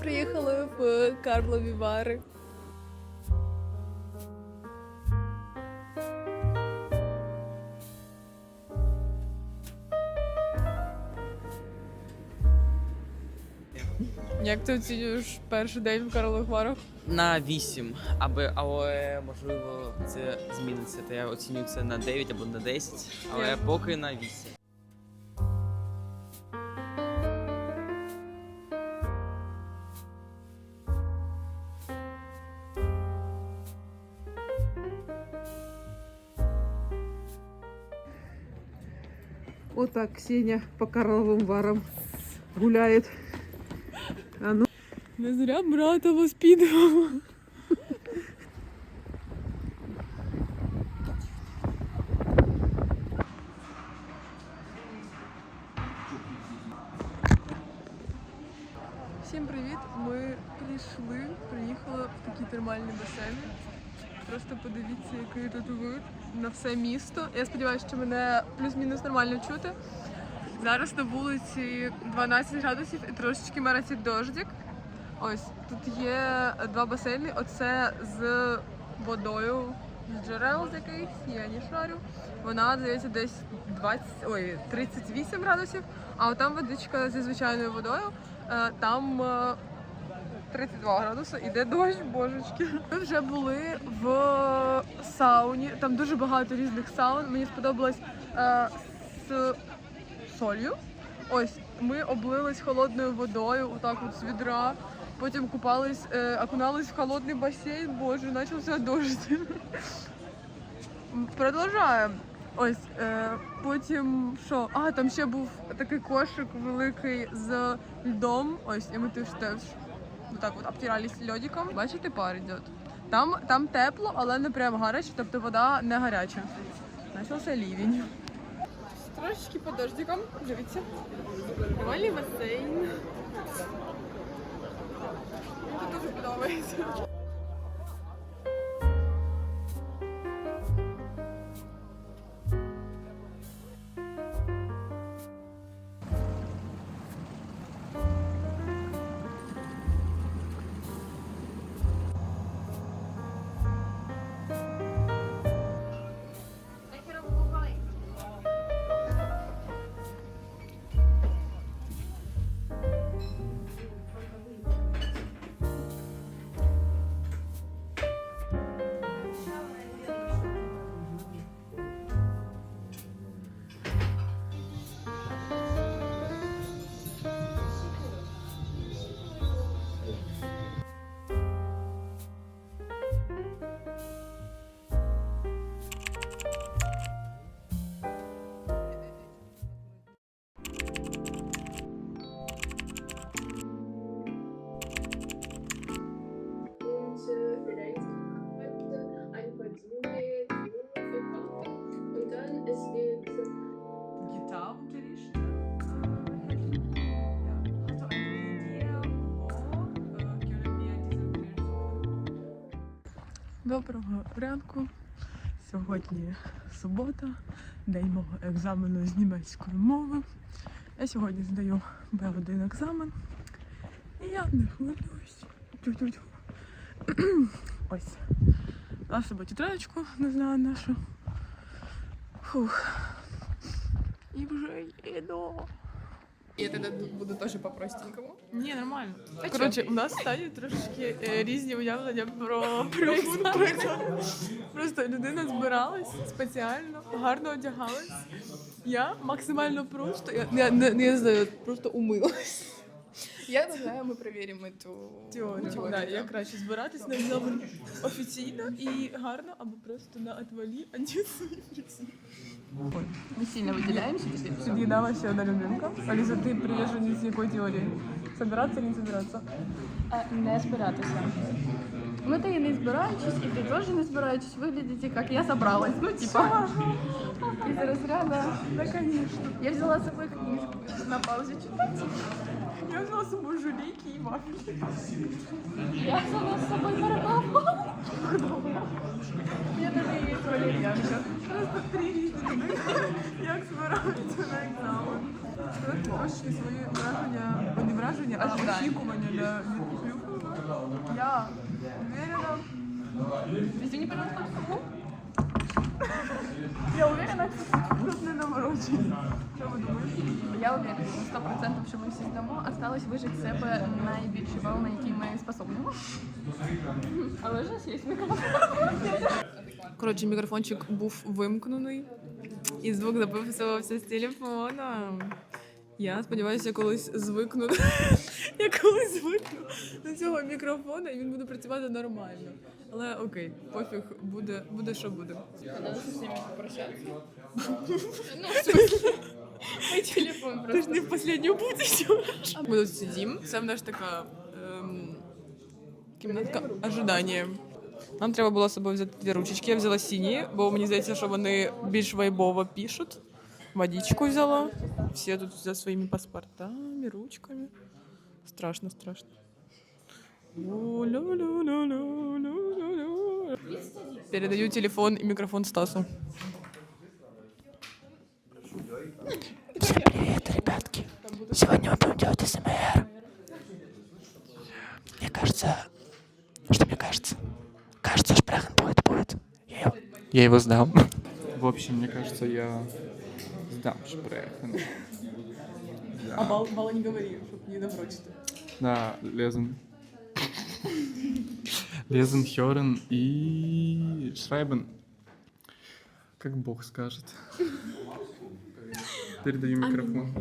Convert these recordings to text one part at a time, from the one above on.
приїхали в Карлові Вари. Як ти оцінюєш перший день в Карлових Варах? На 8, аби, але можливо це зміниться. То я оціню це на 9 або на 10, але поки на 8. так Ксения по Карловым варам гуляет. А ну, Не зря брата воспитувала. Всім привіт! Ми прийшли, приїхали в такі термальні басейни. Просто подивіться, який тут вид на все місто. Я сподіваюся, що мене плюс-мінус нормально чути. Зараз на вулиці 12 градусів і трошечки меретить дождик. Ось тут є два басейни. Оце з водою з джерел з якихось, я не шарю. Вона здається десь 20, ой, 38 градусів, а там водичка зі звичайною водою. е, Там е, 32 градуси, іде дощ, божечки. Ми вже були в сауні. Там дуже багато різних саун. Мені сподобалось е, з солью. Ось ми облились холодною водою, отак от з відра. Потім купались, е, окунались в холодний басейн. Боже, почався дощ. Продовжаємо. Ось е, потім що? А, там ще був такий кошик великий з льдом. Ось, і ми теж теж отак от обтирались льодиком. Бачите, пар йде. Там, там тепло, але не прям гаряче, тобто вода не гаряча. Начався лівень. Трошечки по дождикам, дивіться. Нормальний басейн. Тут дуже подобається. Доброго ранку. Сьогодні субота, день мого екзамену з німецької мови. Я сьогодні здаю Б1 екзамен. І я не хвилююсь. Тю-тю-тю. Ось. Дала собі тетрадочку, не знаю нашу. Фух. І вже їду. Я тогда буду тоже по-простенькому. Ні, нормально. А Коротше, у нас стані трошки е, різні уявлення про, про екзамен. Просто людина збиралась спеціально, гарно одягалась. Я максимально просто, я, я, не, не знаю, просто умилась. Я не знаю, мы проверим эту Теорію. теорию, Да, да. я краще збиратись на екзамен офіційно і гарно, або просто на отвалі, а не свої прицілі. Мы сильно выделяемся теперь. Під'їдала ще одна людинка. Аліса, ти приверженість якої теорії? Собиратися чи не собиратися? не збиратися. Ну, та і не збираючись, і ти теж не збираючись, виглядите, як я собралась. Ну, типа, из разряда. Да, конечно. Я взяла з собою книжку на паузі читати. Я взяла з собою жулейки і вафлі. Я взяла з собою перепавку. Я тобі є валер'янка. Просто три різні людини, як збираються на екзамен. сказати трошки свої враження, не враження, а очікування да, від Я уверена, Извини, пожалуйста, кому? Я уверена, тут не наворочені. Що ви думаєте? Я уверена, на 100%, що ми всі здамо. Осталось вижити з себе найбільше бал, на який ми способны. Але ж є мікрофон. Коротше, мікрофончик був вимкнений, і звук записувався з телефона. Я сподіваюся, я колись звикну. я колись звикну до цього мікрофона, і він буде працювати нормально. Але окей, пофіг, буде, буде що буде. Надо з попрощатися. Ну, в смысле, мой телефон Ти ж просто. не в останню будеш. Ми тут сидимо. Це в нас така ем, кімнатка ожидання. Нам треба було з собою взяти дві ручечки. Я взяла сині, бо мені здається, що вони більш вайбово пишуть. Водичку взяла. Всі тут за своїми паспортами, ручками. Страшно, страшно. Передаю телефон и микрофон Стасу. Привет, ребятки. Сегодня мы будем делать СМР. Мне кажется... Что мне кажется? Кажется, Шпрехен будет, будет. Я его, я его сдам. В общем, мне кажется, я сдам Шпрехен. А бал, бал не говори, чтобы не наврочить. Да, Лезен. Лезен, Хёрен и Шрайбен. Как бог скажет. Передаю микрофон.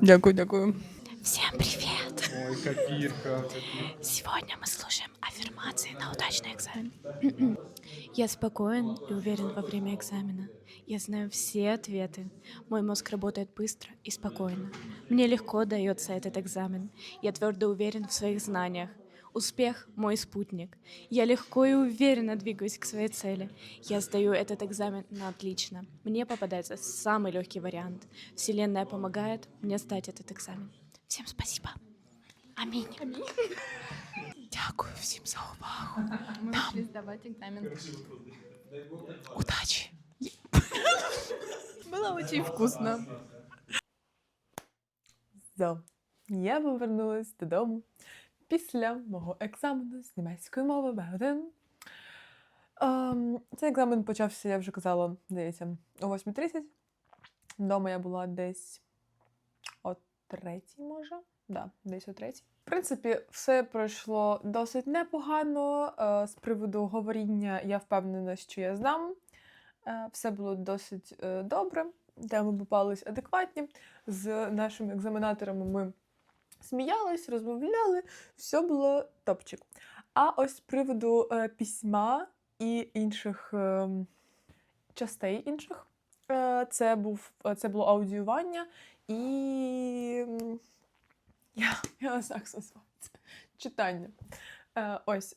Дякую, дякую. Всем привет. Ой, копирка. Сегодня мы слушаем аффирмации на удачный экзамен. Я спокоен и уверен во время экзамена. Я знаю все ответы. Мой мозг работает быстро и спокойно. Мне легко дается этот экзамен. Я твердо уверен в своих знаниях. Успех – мой спутник. Я легко и уверенно двигаюсь к своей цели. Я сдаю этот экзамен на отлично. Мне попадается самый легкий вариант. Вселенная помогает мне сдать этот экзамен. Всем спасибо. Аминь. Дякую всім за увагу. Ми вийшли здавати екзамен. Удачі! Было очень вкусно. So, я повернулась додому після мого екзамену з німецької мови Б1. Ем, цей екзамен почався, я вже казала, здається, о 8.30. Вдома я була десь о третій, може. Да, десь о третій. В принципі, все пройшло досить непогано. Е, з приводу говоріння я впевнена, що я знам. Е, Все було досить е, добре. Теми попались адекватні. З нашими екзаменаторами ми сміялись, розмовляли, все було топчик. А ось з приводу е, письма і інших е, частей інших, це, був, це було аудіювання і. Я, я ось так назвала це читання. Е, ось.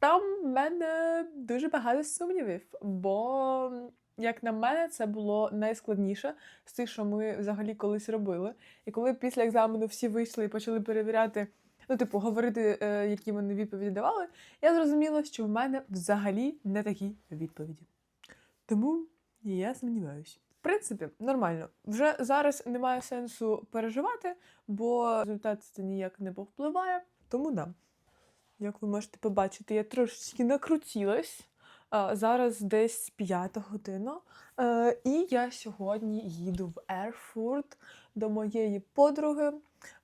Там в мене дуже багато сумнівів, бо, як на мене, це було найскладніше з тих, що ми взагалі колись робили. І коли після екзамену всі вийшли і почали перевіряти, ну, типу, говорити, е, які вони відповіді давали, я зрозуміла, що в мене взагалі не такі відповіді. Тому я сумніваюся. В принципі, нормально. Вже зараз немає сенсу переживати, бо результат це ніяк не повпливає. Тому да. Як ви можете побачити, я трошечки накрутілась. Зараз десь п'ята година. Е, І я сьогодні їду в Ерфурт до моєї подруги.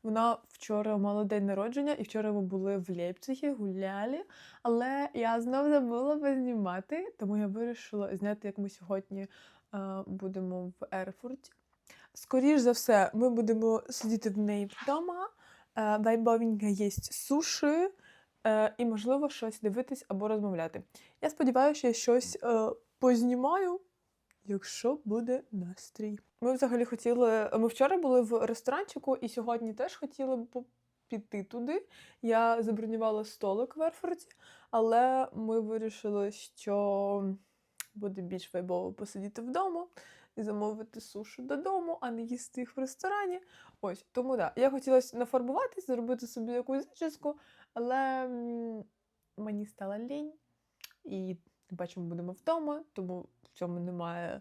Вона вчора мала день народження, і вчора ми були в Лейпцигі, гуляли. Але я знов забула познімати, тому я вирішила зняти, як ми сьогодні е, будемо в Ерфурті. Скоріш за все, ми будемо сидіти в неї вдома. Е, Вайбовенька є суші е, і, можливо, щось дивитись або розмовляти. Я сподіваюся, що я щось е, познімаю, якщо буде настрій. Ми взагалі хотіли. Ми вчора були в ресторанчику, і сьогодні теж хотіли б піти туди. Я забронювала столик в Ерфорті, але ми вирішили, що буде більш вайбово посидіти вдома і замовити сушу додому, а не їсти їх в ресторані. Ось тому да. Я хотіла нафарбуватись, зробити собі якусь зачіску, але мені стала лінь. І бачимо, будемо вдома, тому в цьому немає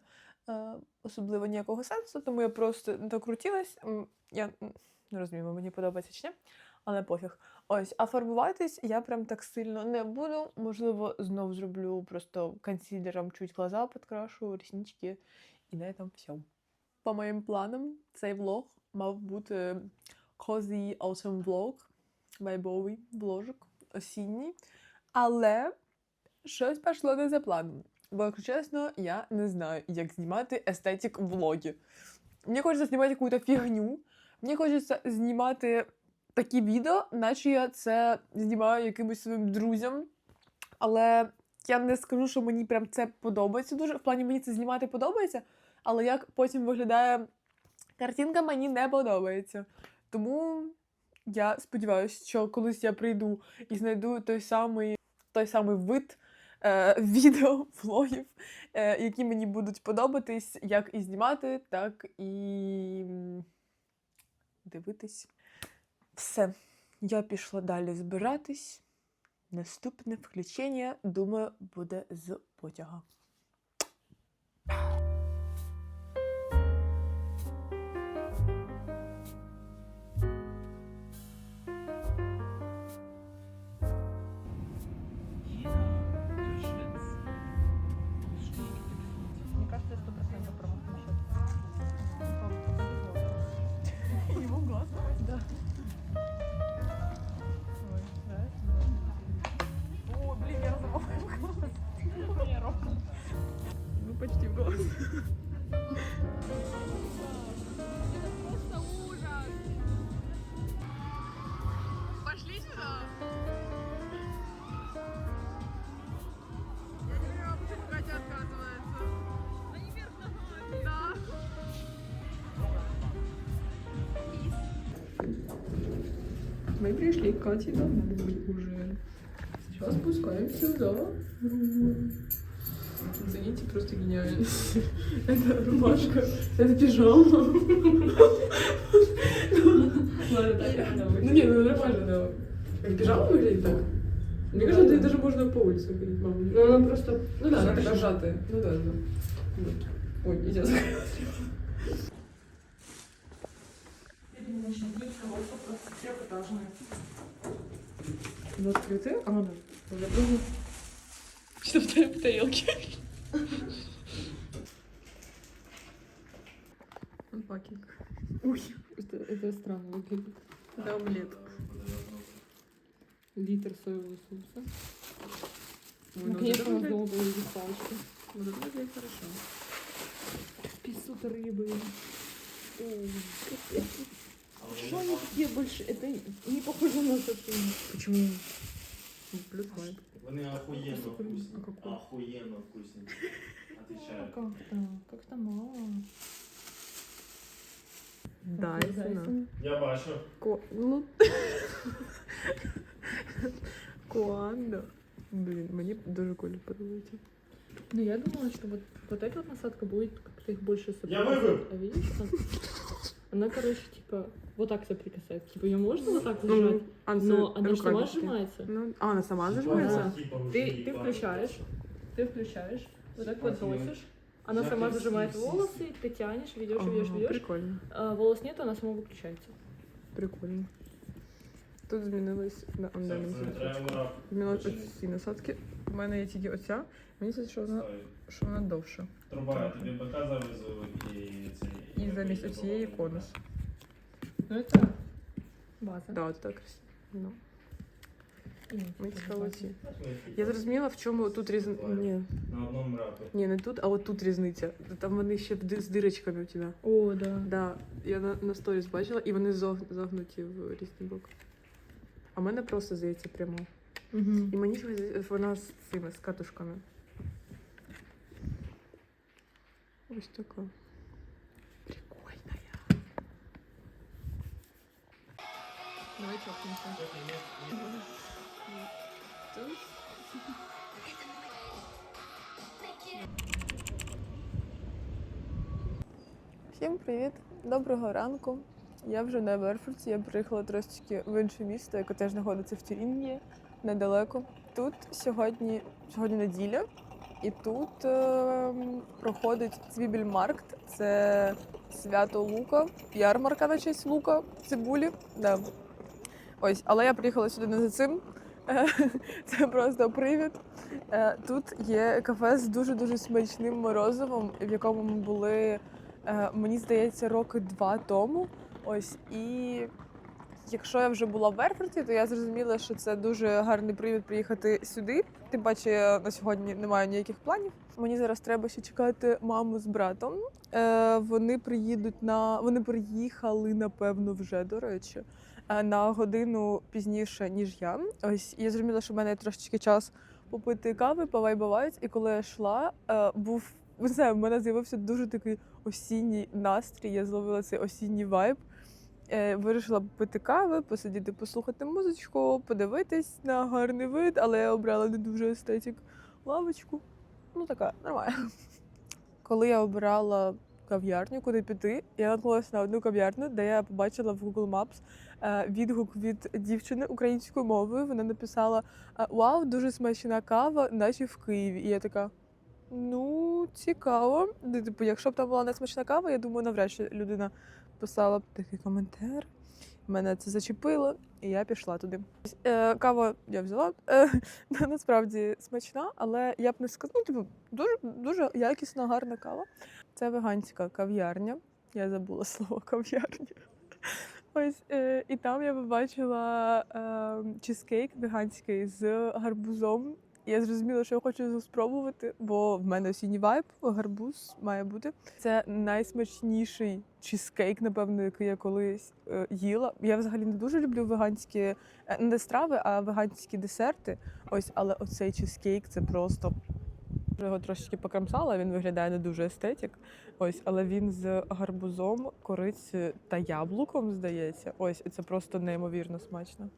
е, особливо ніякого сенсу, тому я просто так крутилась. М, Я не розумію, мені подобається чи ні, але пофіг. Ось, а фарбуватись я прям так сильно не буду. Можливо, знов зроблю просто консилером чуть глаза підкрашу, реснички, і на этом все. По моїм планам, цей влог мав бути cozy autumn vlog, вайбовий вложик, осінній. Але щось пішло не за планом. Бо, якщо чесно, я не знаю, як знімати естетик влоги. Мені хочеться знімати якусь фігню. Мені хочеться знімати такі відео, наче я це знімаю якимось своїм друзям. Але я не скажу, що мені прям це подобається дуже. В плані мені це знімати подобається, але як потім виглядає картинка, мені не подобається. Тому я сподіваюся, що колись я прийду і знайду той самий, той самий вид е, відео, влогів, е, які мені будуть подобатись, як і знімати, так і дивитись. Все, я пішла далі збиратись. Наступне включення, думаю, буде з потяга. Мы пришли к Кате домой уже. Сейчас спускаемся сюда. Зацените просто гениальность. Это рубашка, это пижама. Ладно, так, Ну не, ну нормально, да. Пижама выглядит так? Мне кажется, ей даже можно по улице ходить, мама. Ну она просто, ну да, она такая сжатая. Ну да, да. Ой, нельзя Ну, открытые? А, да. Я думаю, что в твоей тарелке. Анпакинг. Ой, это, это странно выглядит. Да, омлет. Литр соевого соуса. Ой, ну, это можно выглядит- было увидеть палочку. вот это выглядит хорошо. 500 рыбы. Ой, капец. Что они такие больше? Это не похоже на сатин. Почему? Ну, Плюс лайк. Вони охуєнно вкусні. А какой? Охуєнно вкусні. Отвечаю. Как то Как-то мало. Дайсон. Я бачу. Ко... Ну... Коанда. Блін, мені дуже колір подобається. Ну, я думала, что вот, вот эта вот насадка будет как-то их больше Я соприкасать. вывел. А видишь, она, она, короче, типа, вот так соприкасается. Типа, ее можно вот так Ну, зажать, а це но она же сама рукавички. сжимается. Ну, а, вона сама Да. зажимається? Ты, ты включаешь, ты включаешь, вот так вот Спасибо. носишь, она Я сама пиздец, зажимает пиздец. волосы, ты тянешь, ведешь, ведешь, Ага, ведешь. Прикольно. А, волос нет, она сама выключается. Прикольно. Тут змінились на Це андальному треба Змінились ці насадки. У мене є тільки оця. Мені здається, що вона, що вона довша. Труба, я тобі БК завезу і цей. І замість оцієї конус. Ну, это база. Да, от так красиво. Ну. Мені цікаво ці. Я зрозуміла, в чому тут різниця. Ні. На одному рапі. Ні, не тут, а от тут різниця. Там вони ще ди- з дирочками у тебе. О, да. Да, я на, на сторіс бачила, і вони зог, загнуті в різні боки. А в мене просто здається прямо. Мгм. І мені чогось вона з цими з катушками. Ось така. Прикольна. Давай чокнемся. Всім привіт! Доброго ранку. Я вже на Верфурці. Я приїхала трошечки в інше місто, яке теж знаходиться в Тюрінгії, недалеко. Тут сьогодні, сьогодні неділя, І тут е, проходить Цвібельмаркт, це свято лука, ярмарка на честь лука, цибулі. Да. Ось, але я приїхала сюди не за цим. Це просто привід. Е, Тут є кафе з дуже-дуже смачним морозивом, в якому ми були, е, мені здається, роки два тому. Ось і якщо я вже була в Верфорті, то я зрозуміла, що це дуже гарний привід приїхати сюди. Тим паче я на сьогодні не маю ніяких планів. Мені зараз треба ще чекати маму з братом. Е, Вони приїдуть на вони приїхали, напевно, вже до речі, е, на годину пізніше, ніж я. Ось я зрозуміла, що в мене трошечки час попити кави, повайбувати. І коли я йшла, е, був не знаю, в мене з'явився дуже такий осінній настрій. Я зловила цей осінній вайб. Е, Вирішила попити кави, посидіти, послухати музичку, подивитись на гарний вид, але я обрала не дуже естетик лавочку. Ну, така нормальна. Коли я обирала кав'ярню, куди піти, я наткнулася на одну кав'ярню, де я побачила в Google Maps е, відгук від дівчини українською мовою. Вона написала: е, Вау, дуже смачна кава, наче в Києві. І я така. Ну, цікаво. Ну, Типу, якщо б там була не смачна кава, я думаю, навряд чи людина писала такий коментар. Мене це зачепило, і я пішла туди. Е, кава я взяла. Е, насправді смачна, але я б не сказала. Ну, типу, дуже, дуже якісна, гарна кава. Це веганська кав'ярня. Я забула слово кав'ярня. Ось е, і там я побачила е, чизкейк веганський з гарбузом. Я зрозуміла, що я хочу спробувати, бо в мене осінній вайб, гарбуз має бути. Це найсмачніший чизкейк, напевно, який я колись е, їла. Я взагалі не дуже люблю веганські е, не страви, а веганські десерти. Ось, але оцей чизкейк це просто. Його трошечки покрамсала, він виглядає не дуже естетик. Ось, але він з гарбузом, корицею та яблуком, здається. Ось, і це просто неймовірно смачно.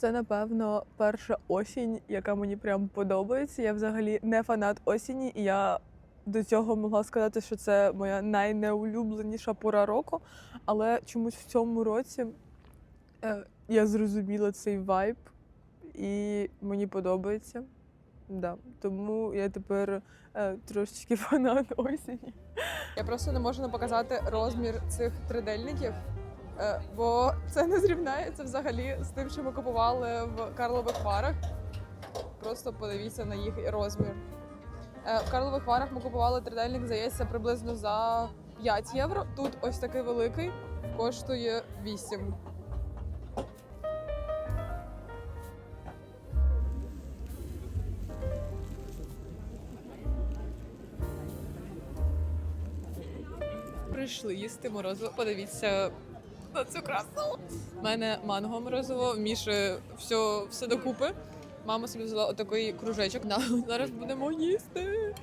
Це, напевно, перша осінь, яка мені прям подобається. Я взагалі не фанат осені, і я до цього могла сказати, що це моя найнеулюбленіша пора року. Але чомусь в цьому році е, я зрозуміла цей вайб, і мені подобається. Да. Тому я тепер е, трошечки фанат осені. Я просто не можу показати розмір цих тридельників. Е, бо це не зрівняється взагалі з тим, що ми купували в Карлових Варах. Просто подивіться на їх розмір. Е, В Карлових Варах ми купували тридельник, здається, приблизно за 5 євро. Тут ось такий великий коштує 8. Прийшли їсти морозиво. Подивіться на цю красу. У мене манго морозиво, міше все, все докупи. Мама собі взяла отакий кружечок. На, зараз будемо їсти.